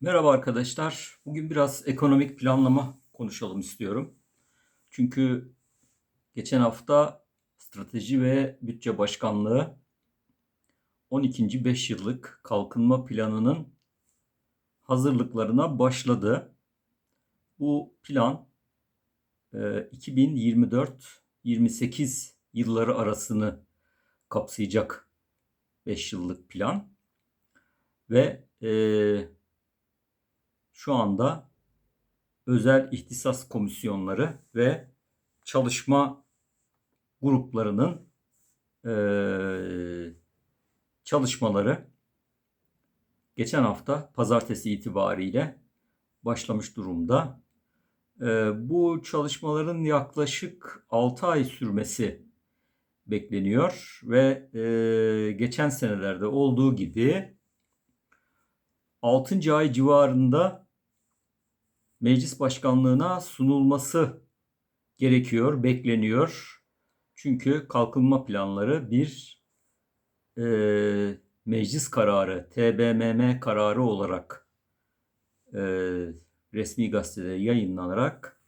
Merhaba arkadaşlar. Bugün biraz ekonomik planlama konuşalım istiyorum. Çünkü geçen hafta Strateji ve Bütçe Başkanlığı 12. 5 yıllık kalkınma planının hazırlıklarına başladı. Bu plan 2024-28 yılları arasını kapsayacak 5 yıllık plan ve eee şu anda özel ihtisas komisyonları ve çalışma gruplarının eee, çalışmaları geçen hafta pazartesi itibariyle başlamış durumda. Eee, bu çalışmaların yaklaşık 6 ay sürmesi bekleniyor ve eee, geçen senelerde olduğu gibi 6. ay civarında meclis başkanlığına sunulması gerekiyor, bekleniyor. Çünkü kalkınma planları bir e, meclis kararı, TBMM kararı olarak e, resmi gazetede yayınlanarak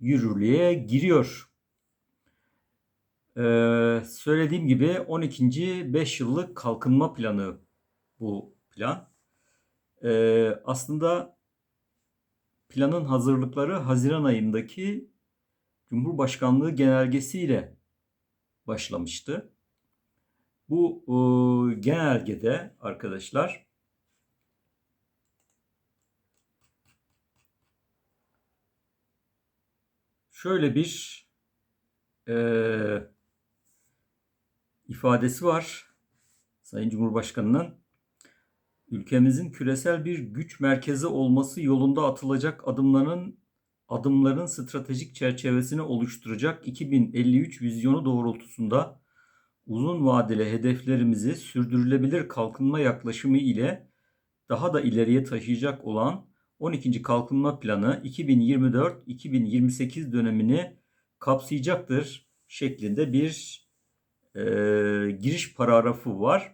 yürürlüğe giriyor. Ee, söylediğim gibi 12. 5 yıllık kalkınma planı bu plan. Ee, aslında planın hazırlıkları Haziran ayındaki Cumhurbaşkanlığı genelgesiyle başlamıştı. Bu e, genelgede arkadaşlar şöyle bir e, ifadesi var Sayın Cumhurbaşkanı'nın ülkemizin küresel bir güç merkezi olması yolunda atılacak adımların adımların stratejik çerçevesini oluşturacak 2053 vizyonu doğrultusunda uzun vadeli hedeflerimizi sürdürülebilir kalkınma yaklaşımı ile daha da ileriye taşıyacak olan 12. Kalkınma Planı 2024-2028 dönemini kapsayacaktır şeklinde bir e, giriş paragrafı var.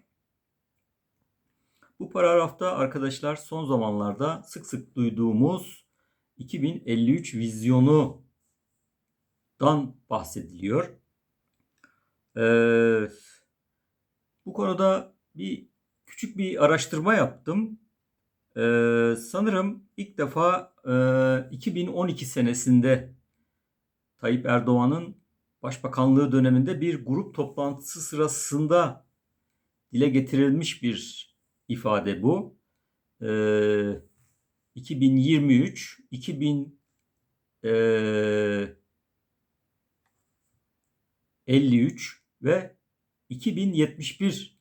Bu paragrafta arkadaşlar son zamanlarda sık sık duyduğumuz 2053 vizyonu dan bahsediliyor. Ee, bu konuda bir küçük bir araştırma yaptım. Ee, sanırım ilk defa e, 2012 senesinde Tayyip Erdoğan'ın başbakanlığı döneminde bir grup toplantısı sırasında dile getirilmiş bir ifade bu. Ee, 2023, 2053 ve 2071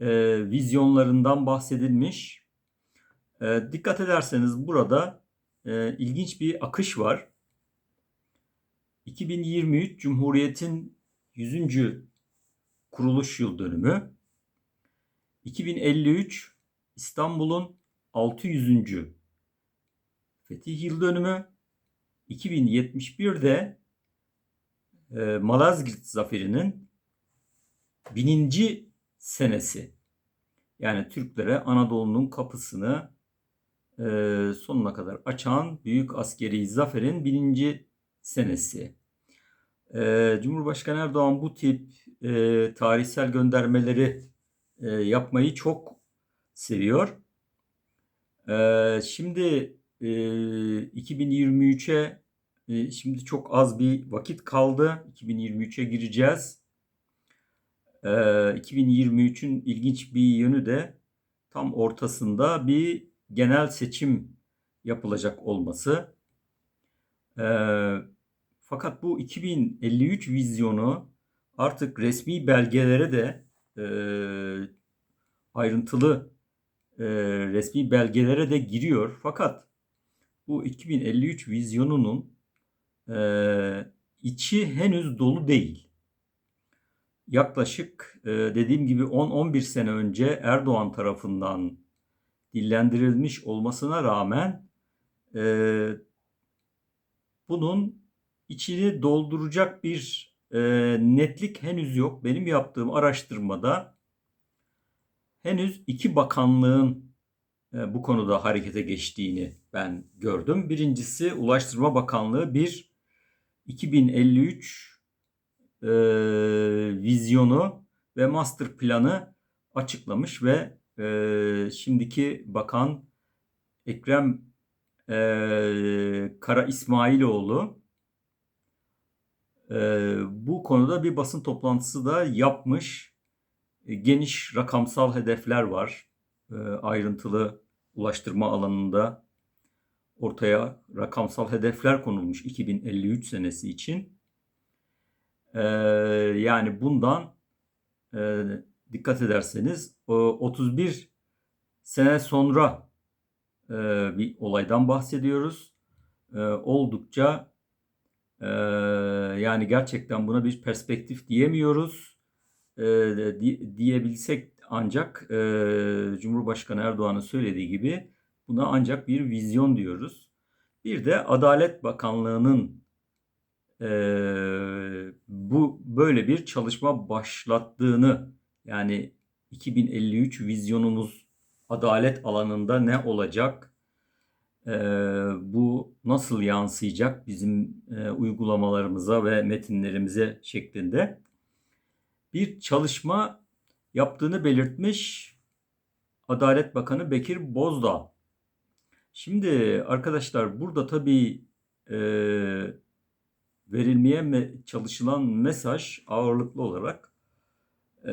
e, vizyonlarından bahsedilmiş. E, dikkat ederseniz burada e, ilginç bir akış var. 2023 Cumhuriyet'in 100. kuruluş yıl dönümü. 2053 İstanbul'un 600. Fetih Yıl Dönümü 2071'de e, Malazgirt Zaferi'nin bininci senesi. Yani Türklere Anadolu'nun kapısını e, sonuna kadar açan büyük askeri zaferin bininci senesi. E, Cumhurbaşkanı Erdoğan bu tip e, tarihsel göndermeleri e, yapmayı çok seviyor. E, şimdi e, 2023'e e, şimdi çok az bir vakit kaldı. 2023'e gireceğiz. E, 2023'ün ilginç bir yönü de tam ortasında bir genel seçim yapılacak olması. E, fakat bu 2053 vizyonu artık resmi belgelere de e, ayrıntılı e, resmi belgelere de giriyor. Fakat bu 2053 vizyonunun e, içi henüz dolu değil. Yaklaşık e, dediğim gibi 10-11 sene önce Erdoğan tarafından dillendirilmiş olmasına rağmen e, bunun içini dolduracak bir e, netlik henüz yok. Benim yaptığım araştırmada henüz iki bakanlığın e, bu konuda harekete geçtiğini ben gördüm. Birincisi Ulaştırma Bakanlığı bir 2053 e, vizyonu ve master planı açıklamış ve e, şimdiki bakan Ekrem e, Kara İsmailoğlu e, bu konuda bir basın toplantısı da yapmış. E, geniş rakamsal hedefler var. E, ayrıntılı ulaştırma alanında ortaya rakamsal hedefler konulmuş 2053 senesi için. E, yani bundan dikkat ederseniz o 31 sene sonra bir olaydan bahsediyoruz. Oldukça yani gerçekten buna bir perspektif diyemiyoruz. E, di- diyebilsek ancak e, Cumhurbaşkanı Erdoğan'ın söylediği gibi buna ancak bir vizyon diyoruz. Bir de Adalet Bakanlığı'nın e, bu böyle bir çalışma başlattığını yani 2053 vizyonumuz adalet alanında ne olacak? E, bu nasıl yansıyacak bizim e, uygulamalarımıza ve metinlerimize şeklinde bir çalışma yaptığını belirtmiş Adalet Bakanı Bekir Bozdağ. Şimdi arkadaşlar burada tabii e, verilmeye me- çalışılan mesaj ağırlıklı olarak e,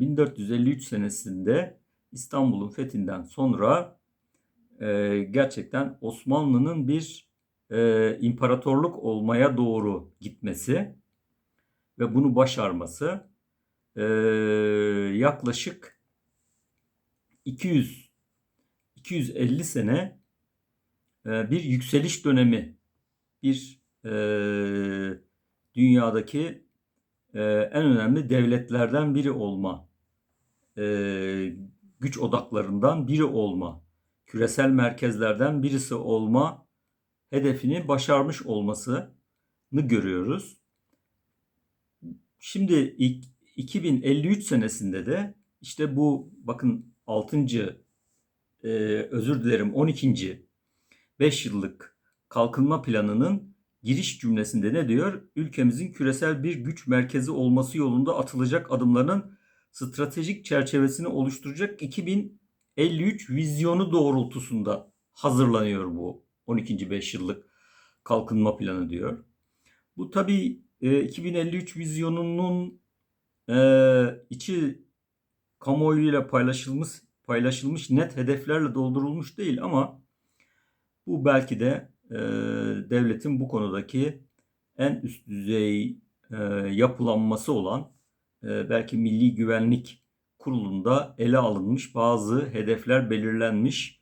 1453 senesinde İstanbul'un fethinden sonra e, gerçekten Osmanlı'nın bir e, imparatorluk olmaya doğru gitmesi ve bunu başarması e, yaklaşık 200 250 sene e, bir yükseliş dönemi, bir e, dünyadaki e, en önemli devletlerden biri olma, e, güç odaklarından biri olma, küresel merkezlerden birisi olma hedefini başarmış olmasını görüyoruz. Şimdi ilk 2053 senesinde de işte bu bakın 6. e, özür dilerim 12. 5 yıllık kalkınma planının giriş cümlesinde ne diyor? Ülkemizin küresel bir güç merkezi olması yolunda atılacak adımların stratejik çerçevesini oluşturacak 2053 vizyonu doğrultusunda hazırlanıyor bu 12. 5 yıllık kalkınma planı diyor. Bu tabii e, 2053 vizyonunun e, içi kamuoyuyla paylaşılmış paylaşılmış net hedeflerle doldurulmuş değil ama bu belki de e, devletin bu konudaki en üst düzey e, yapılanması olan e, belki Milli Güvenlik Kurulu'nda ele alınmış bazı hedefler belirlenmiş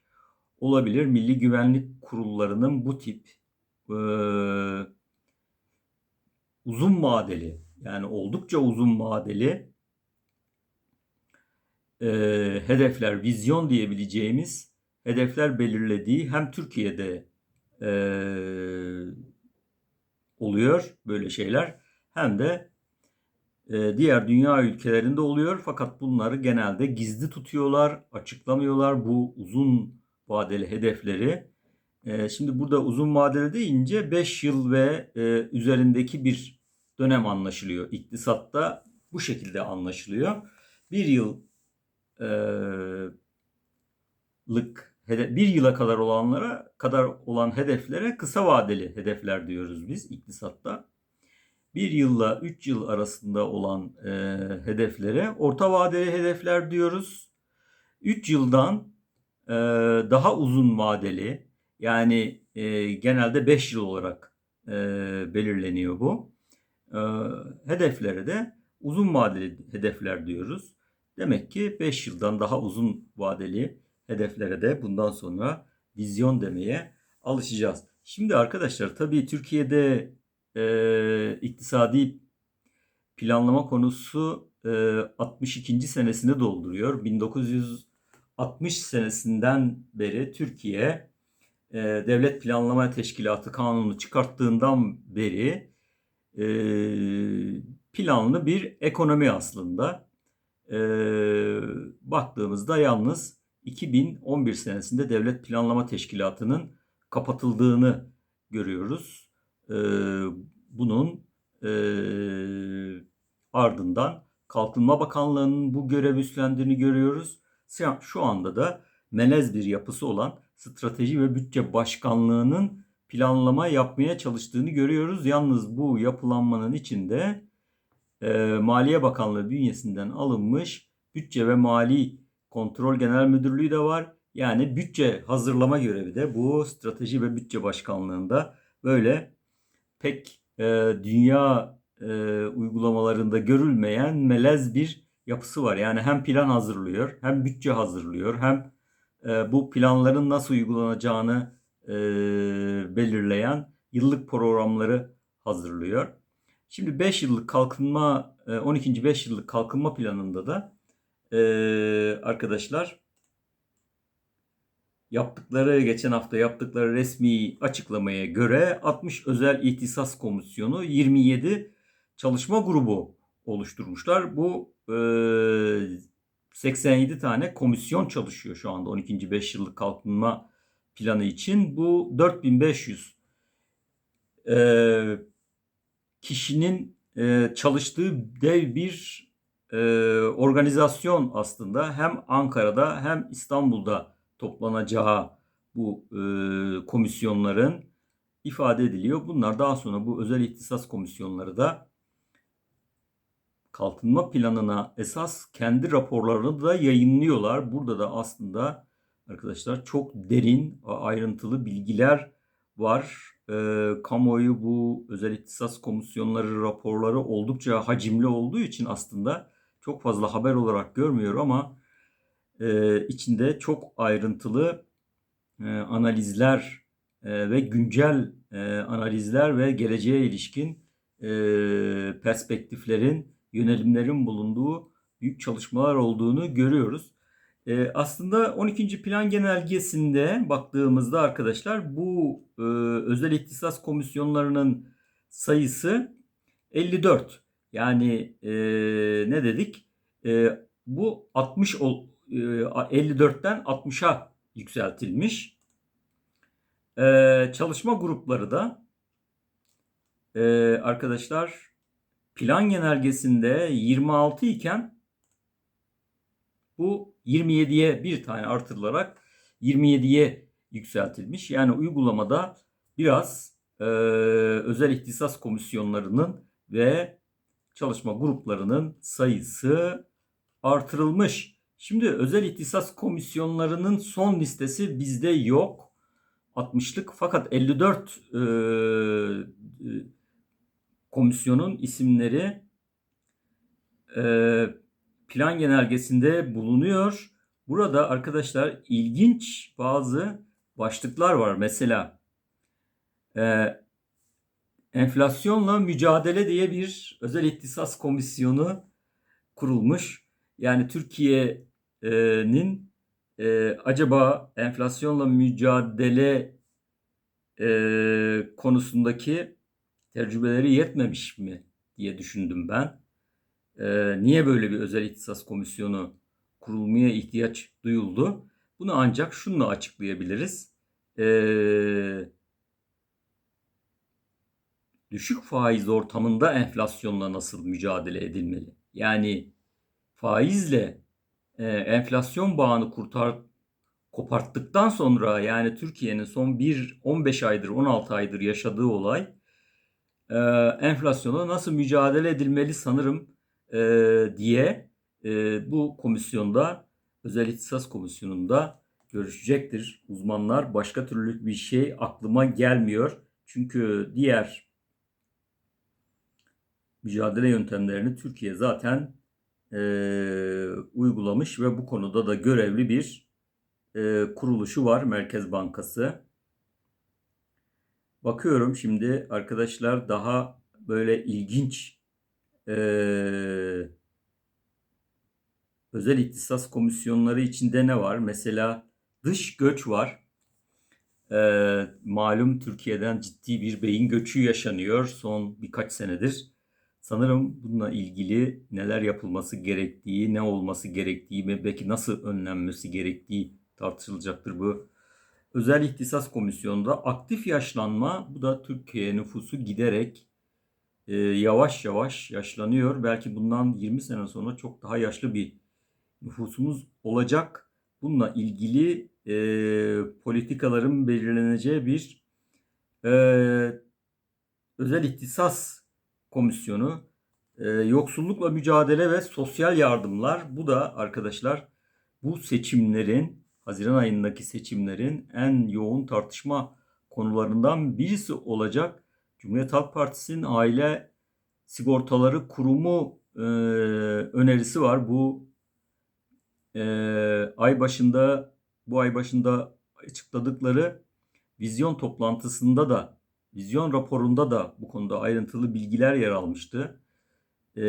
olabilir. Milli Güvenlik Kurullarının bu tip e, uzun vadeli yani oldukça uzun vadeli e, hedefler, vizyon diyebileceğimiz hedefler belirlediği hem Türkiye'de e, oluyor böyle şeyler hem de e, diğer dünya ülkelerinde oluyor. Fakat bunları genelde gizli tutuyorlar, açıklamıyorlar bu uzun vadeli hedefleri. E, şimdi burada uzun vadeli deyince 5 yıl ve e, üzerindeki bir dönem anlaşılıyor. İktisatta bu şekilde anlaşılıyor. Bir yıl e, lık bir yıla kadar olanlara kadar olan hedeflere kısa vadeli hedefler diyoruz biz iktisatta. Bir yılla üç yıl arasında olan e, hedeflere orta vadeli hedefler diyoruz. Üç yıldan e, daha uzun vadeli yani e, genelde beş yıl olarak e, belirleniyor bu. E, hedeflere de uzun vadeli hedefler diyoruz. Demek ki 5 yıldan daha uzun vadeli hedeflere de bundan sonra vizyon demeye alışacağız. Şimdi arkadaşlar tabii Türkiye'de e, iktisadi planlama konusu e, 62. senesini dolduruyor. 1960 senesinden beri Türkiye e, Devlet Planlama Teşkilatı kanunu çıkarttığından beri e, planlı bir ekonomi aslında. E, baktığımızda yalnız 2011 senesinde Devlet Planlama Teşkilatı'nın kapatıldığını görüyoruz. Ee, bunun e, ardından Kalkınma Bakanlığı'nın bu görev üstlendiğini görüyoruz. Şu anda da melez bir yapısı olan Strateji ve Bütçe Başkanlığı'nın planlama yapmaya çalıştığını görüyoruz. Yalnız bu yapılanmanın içinde e, Maliye Bakanlığı bünyesinden alınmış Bütçe ve Mali Kontrol Genel Müdürlüğü de var. Yani bütçe hazırlama görevi de bu Strateji ve Bütçe Başkanlığı'nda böyle pek e, dünya e, uygulamalarında görülmeyen melez bir yapısı var. Yani hem plan hazırlıyor, hem bütçe hazırlıyor, hem e, bu planların nasıl uygulanacağını e, belirleyen yıllık programları hazırlıyor. Şimdi 5 yıllık kalkınma, e, 12. 5 yıllık kalkınma planında da e, arkadaşlar yaptıkları, geçen hafta yaptıkları resmi açıklamaya göre 60 özel ihtisas komisyonu 27 çalışma grubu oluşturmuşlar. Bu e, 87 tane komisyon çalışıyor şu anda 12. 5 yıllık kalkınma planı için. Bu 4500 e, kişinin e, çalıştığı dev bir e, organizasyon aslında. Hem Ankara'da hem İstanbul'da toplanacağı bu e, komisyonların ifade ediliyor. Bunlar daha sonra bu özel ihtisas komisyonları da kalkınma planına esas kendi raporlarını da yayınlıyorlar. Burada da aslında arkadaşlar çok derin, ayrıntılı bilgiler var. E, kamuoyu bu özel ihtisas komisyonları raporları oldukça hacimli olduğu için aslında çok fazla haber olarak görmüyor ama e, içinde çok ayrıntılı e, analizler e, ve güncel e, analizler ve geleceğe ilişkin e, perspektiflerin, yönelimlerin bulunduğu büyük çalışmalar olduğunu görüyoruz. E, aslında 12. Plan Genelgesi'nde baktığımızda arkadaşlar bu e, özel ihtisas komisyonlarının sayısı 54. Yani e, ne dedik? E, bu 60 ol, e, 54'ten 60'a yükseltilmiş. E, çalışma grupları da e, arkadaşlar plan genelgesinde 26 iken bu 27'ye bir tane artırılarak 27'ye yükseltilmiş. Yani uygulamada biraz e, özel ihtisas komisyonlarının ve çalışma gruplarının sayısı artırılmış. Şimdi özel ihtisas komisyonlarının son listesi bizde yok. 60'lık fakat 54 e, e, komisyonun isimleri e, plan genelgesinde bulunuyor. Burada arkadaşlar ilginç bazı başlıklar var. Mesela e, enflasyonla mücadele diye bir özel ihtisas komisyonu kurulmuş. Yani Türkiye'nin e, acaba enflasyonla mücadele e, konusundaki tecrübeleri yetmemiş mi diye düşündüm ben. E, niye böyle bir özel ihtisas komisyonu kurulmaya ihtiyaç duyuldu? Bunu ancak şununla açıklayabiliriz. E, düşük faiz ortamında enflasyonla nasıl mücadele edilmeli? Yani faizle e, enflasyon bağını kurtar koparttıktan sonra yani Türkiye'nin son 1 15 aydır 16 aydır yaşadığı olay e, enflasyona nasıl mücadele edilmeli sanırım e, diye e, bu komisyonda özel ihtisas komisyonunda görüşecektir uzmanlar. Başka türlü bir şey aklıma gelmiyor. Çünkü diğer mücadele yöntemlerini Türkiye zaten e, uygulamış ve bu konuda da görevli bir e, kuruluşu var Merkez Bankası. Bakıyorum şimdi arkadaşlar daha böyle ilginç e, özel ihtisas komisyonları içinde ne var? Mesela dış göç var. E, malum Türkiye'den ciddi bir beyin göçü yaşanıyor son birkaç senedir. Sanırım bununla ilgili neler yapılması gerektiği, ne olması gerektiği ve belki nasıl önlenmesi gerektiği tartışılacaktır bu. Özel İhtisas Komisyonu'nda aktif yaşlanma, bu da Türkiye nüfusu giderek e, yavaş yavaş yaşlanıyor. Belki bundan 20 sene sonra çok daha yaşlı bir nüfusumuz olacak. Bununla ilgili e, politikaların belirleneceği bir e, özel ihtisas komisyonu, e, yoksullukla mücadele ve sosyal yardımlar. Bu da arkadaşlar bu seçimlerin, Haziran ayındaki seçimlerin en yoğun tartışma konularından birisi olacak. Cumhuriyet Halk Partisi'nin aile sigortaları kurumu e, önerisi var. Bu e, ay başında bu ay başında açıkladıkları vizyon toplantısında da vizyon raporunda da bu konuda ayrıntılı bilgiler yer almıştı. E,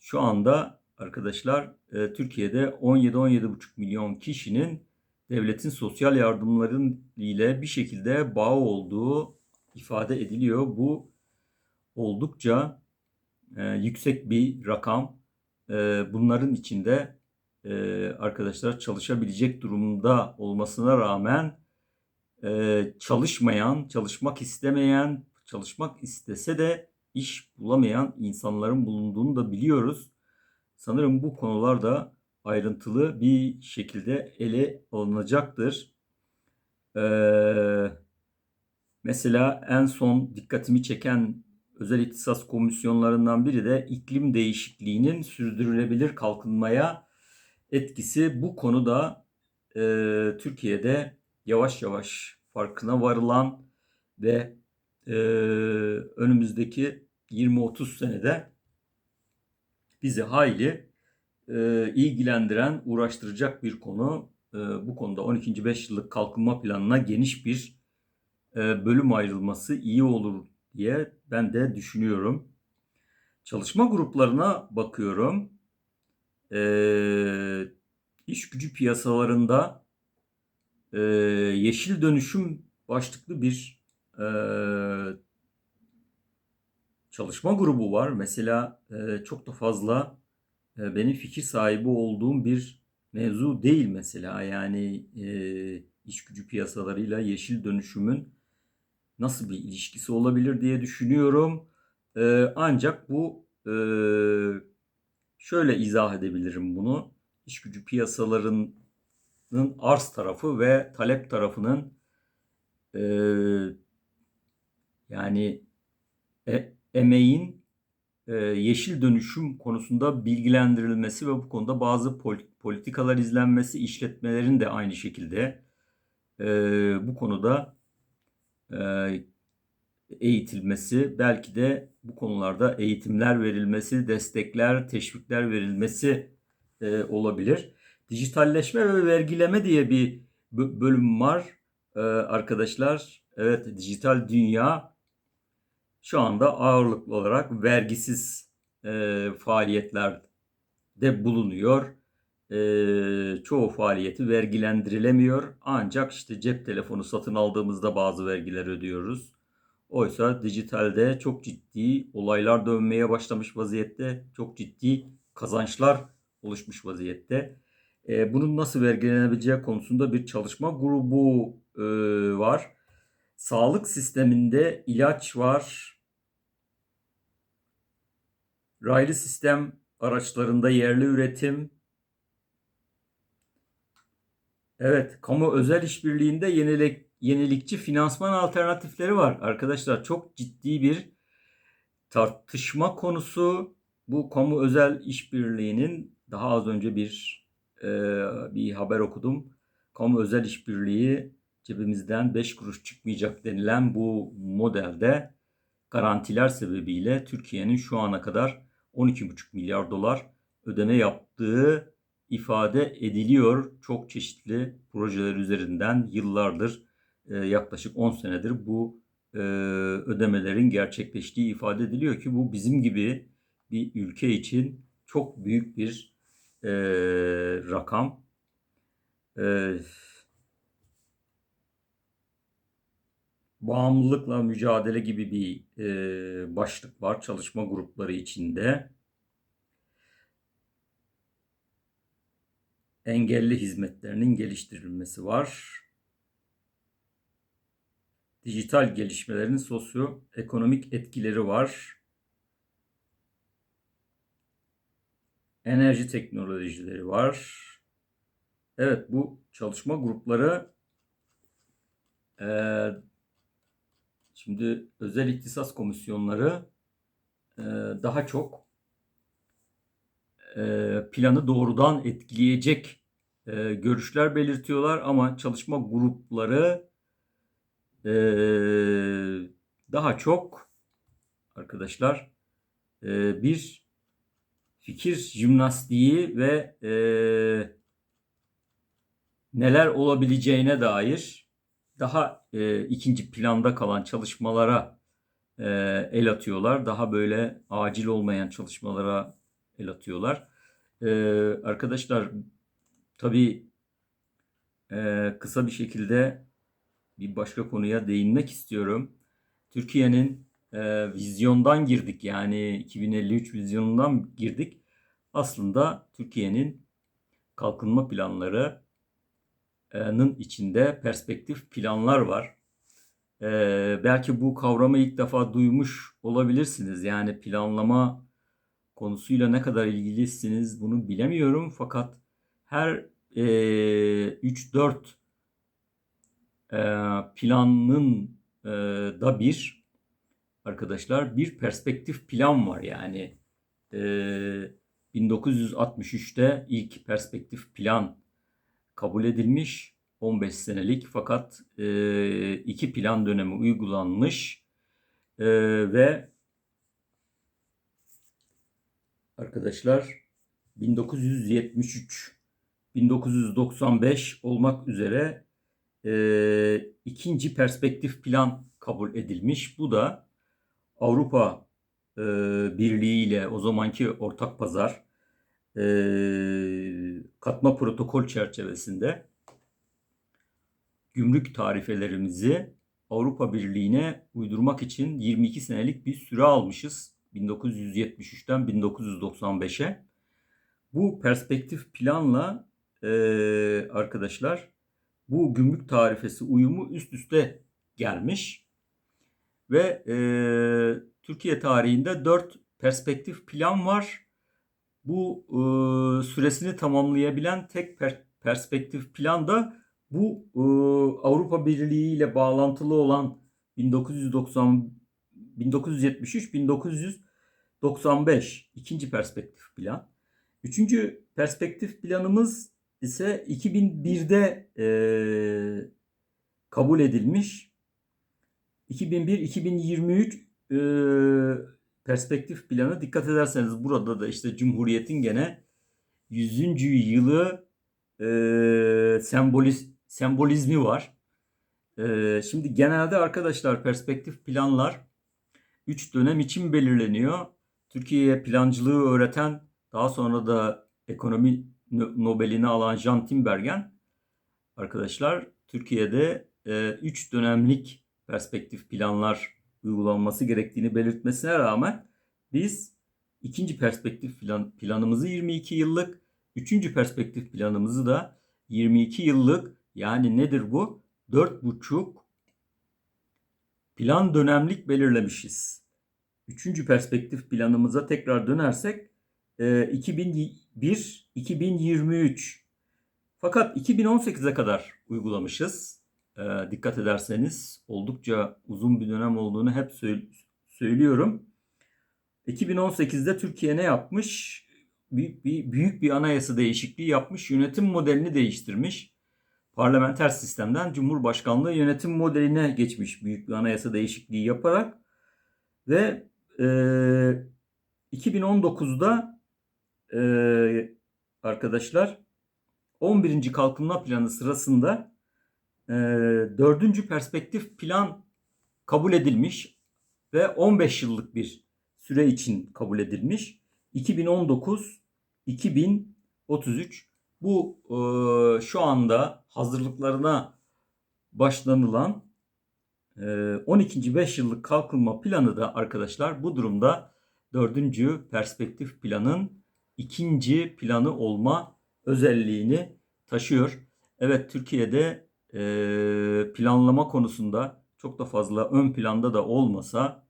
şu anda arkadaşlar e, Türkiye'de 17-17,5 milyon kişinin devletin sosyal yardımların ile bir şekilde bağ olduğu ifade ediliyor. Bu oldukça e, yüksek bir rakam. E, bunların içinde e, arkadaşlar çalışabilecek durumda olmasına rağmen e, çalışmayan, çalışmak istemeyen, çalışmak istese de iş bulamayan insanların bulunduğunu da biliyoruz. Sanırım bu konular da ayrıntılı bir şekilde ele alınacaktır. Ee, mesela en son dikkatimi çeken özel ihtisas komisyonlarından biri de iklim değişikliğinin sürdürülebilir kalkınmaya etkisi. Bu konuda e, Türkiye'de yavaş yavaş farkına varılan ve e, önümüzdeki 20-30 senede bizi hayli e, ilgilendiren, uğraştıracak bir konu. E, bu konuda 12. 5 yıllık kalkınma planına geniş bir bölüm ayrılması iyi olur diye ben de düşünüyorum. Çalışma gruplarına bakıyorum. E, iş gücü piyasalarında e, yeşil dönüşüm başlıklı bir e, çalışma grubu var. Mesela e, çok da fazla e, benim fikir sahibi olduğum bir mevzu değil mesela. Yani e, iş gücü piyasalarıyla yeşil dönüşümün nasıl bir ilişkisi olabilir diye düşünüyorum. E, ancak bu e, şöyle izah edebilirim bunu. İş gücü piyasalarının arz tarafı ve talep tarafının e, yani e, emeğin e, yeşil dönüşüm konusunda bilgilendirilmesi ve bu konuda bazı politikalar izlenmesi, işletmelerin de aynı şekilde e, bu konuda eğitilmesi, belki de bu konularda eğitimler verilmesi, destekler, teşvikler verilmesi e, olabilir. Dijitalleşme ve vergileme diye bir bölüm var e, arkadaşlar. Evet, dijital dünya şu anda ağırlıklı olarak vergisiz e, faaliyetlerde bulunuyor. E, çoğu faaliyeti vergilendirilemiyor. Ancak işte cep telefonu satın aldığımızda bazı vergiler ödüyoruz. Oysa dijitalde çok ciddi olaylar dönmeye başlamış vaziyette. Çok ciddi kazançlar oluşmuş vaziyette. E, bunun nasıl vergilenebileceği konusunda bir çalışma grubu e, var. Sağlık sisteminde ilaç var. Raylı sistem araçlarında yerli üretim. Evet, kamu özel işbirliğinde yenilik, yenilikçi finansman alternatifleri var. Arkadaşlar çok ciddi bir tartışma konusu. Bu kamu özel işbirliğinin daha az önce bir e, bir haber okudum. Kamu özel işbirliği cebimizden 5 kuruş çıkmayacak denilen bu modelde garantiler sebebiyle Türkiye'nin şu ana kadar 12,5 milyar dolar ödeme yaptığı ifade ediliyor. Çok çeşitli projeler üzerinden yıllardır e, yaklaşık 10 senedir bu e, ödemelerin gerçekleştiği ifade ediliyor ki bu bizim gibi bir ülke için çok büyük bir e, rakam. bağımlılıkla mücadele gibi bir başlık var çalışma grupları içinde. Engelli hizmetlerinin geliştirilmesi var. Dijital gelişmelerin sosyoekonomik etkileri var. Enerji teknolojileri var. Evet bu çalışma grupları Şimdi özel ihtisas komisyonları daha çok planı doğrudan etkileyecek e, görüşler belirtiyorlar ama çalışma grupları e, daha çok arkadaşlar e, bir fikir jimnastiği ve e, neler olabileceğine dair daha e, ikinci planda kalan çalışmalara e, el atıyorlar. Daha böyle acil olmayan çalışmalara el atıyorlar. E, arkadaşlar tabii e, kısa bir şekilde bir başka konuya değinmek istiyorum. Türkiye'nin e, vizyondan girdik yani 2053 vizyonundan girdik. Aslında Türkiye'nin kalkınma planları nın içinde perspektif planlar var. Ee, belki bu kavramı ilk defa duymuş olabilirsiniz. Yani planlama konusuyla ne kadar ilgilisiniz bunu bilemiyorum. Fakat her e, 3-4 e, planın e, da bir arkadaşlar bir perspektif plan var. Yani e, 1963'te ilk perspektif plan kabul edilmiş 15 senelik fakat e, iki plan dönemi uygulanmış e, ve arkadaşlar 1973 1995 olmak üzere e, ikinci perspektif plan kabul edilmiş. Bu da Avrupa e, Birliği ile o zamanki ortak pazar e, katma protokol çerçevesinde gümrük tarifelerimizi Avrupa Birliği'ne uydurmak için 22 senelik bir süre almışız. 1973'ten 1995'e. Bu perspektif planla e, arkadaşlar bu gümrük tarifesi uyumu üst üste gelmiş. Ve e, Türkiye tarihinde 4 perspektif plan var bu e, süresini tamamlayabilen tek per, perspektif plan da bu e, Avrupa Birliği ile bağlantılı olan 1990 1973 1995 ikinci perspektif plan. Üçüncü perspektif planımız ise 2001'de e, kabul edilmiş. 2001-2023 e, perspektif planı dikkat ederseniz burada da işte Cumhuriyet'in gene 100. yılı e, semboliz, sembolizmi var. E, şimdi genelde arkadaşlar perspektif planlar 3 dönem için belirleniyor. Türkiye'ye plancılığı öğreten daha sonra da ekonomi Nobel'ini alan Jean Timbergen arkadaşlar Türkiye'de 3 e, dönemlik perspektif planlar uygulanması gerektiğini belirtmesine rağmen biz ikinci perspektif plan, planımızı 22 yıllık, üçüncü perspektif planımızı da 22 yıllık yani nedir bu? 4,5 plan dönemlik belirlemişiz. Üçüncü perspektif planımıza tekrar dönersek 2001-2023 e, fakat 2018'e kadar uygulamışız e, dikkat ederseniz oldukça uzun bir dönem olduğunu hep söylüyorum. 2018'de Türkiye ne yapmış? Büyük bir, büyük bir anayasa değişikliği yapmış. Yönetim modelini değiştirmiş. Parlamenter sistemden Cumhurbaşkanlığı yönetim modeline geçmiş büyük bir anayasa değişikliği yaparak ve e, 2019'da e, arkadaşlar 11. kalkınma planı sırasında e, dördüncü perspektif plan kabul edilmiş ve 15 yıllık bir süre için kabul edilmiş. 2019 2033 bu e, şu anda hazırlıklarına başlanılan Ee, 12. 5 yıllık kalkınma planı da arkadaşlar bu durumda dördüncü perspektif planın ikinci planı olma özelliğini taşıyor. Evet Türkiye'de e, planlama konusunda çok da fazla ön planda da olmasa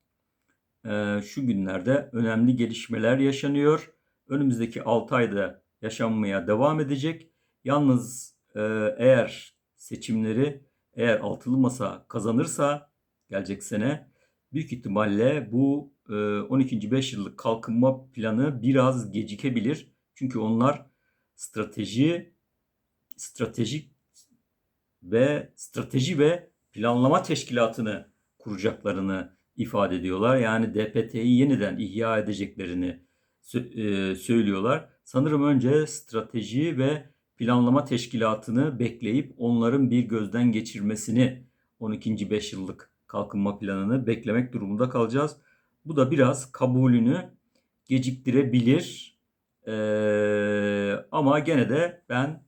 e, şu günlerde önemli gelişmeler yaşanıyor. Önümüzdeki 6 ayda yaşanmaya devam edecek. Yalnız e, eğer seçimleri eğer altılı masa kazanırsa gelecek sene büyük ihtimalle bu e, 12. 5 yıllık kalkınma planı biraz gecikebilir. Çünkü onlar strateji stratejik ve strateji ve planlama teşkilatını kuracaklarını ifade ediyorlar. Yani DPT'yi yeniden ihya edeceklerini e, söylüyorlar. Sanırım önce strateji ve planlama teşkilatını bekleyip onların bir gözden geçirmesini 12. 5 yıllık kalkınma planını beklemek durumunda kalacağız. Bu da biraz kabulünü geciktirebilir. Ee, ama gene de ben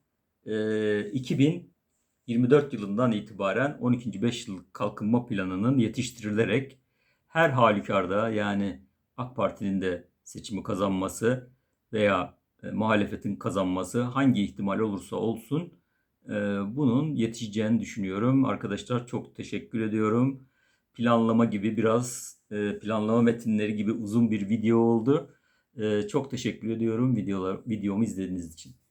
e, 2024 yılından itibaren 12. 5 yıllık kalkınma planının yetiştirilerek her halükarda yani AK Parti'nin de seçimi kazanması veya e, muhalefetin kazanması hangi ihtimal olursa olsun e, bunun yetişeceğini düşünüyorum. Arkadaşlar çok teşekkür ediyorum. Planlama gibi biraz e, planlama metinleri gibi uzun bir video oldu. E, çok teşekkür ediyorum videolar videomu izlediğiniz için.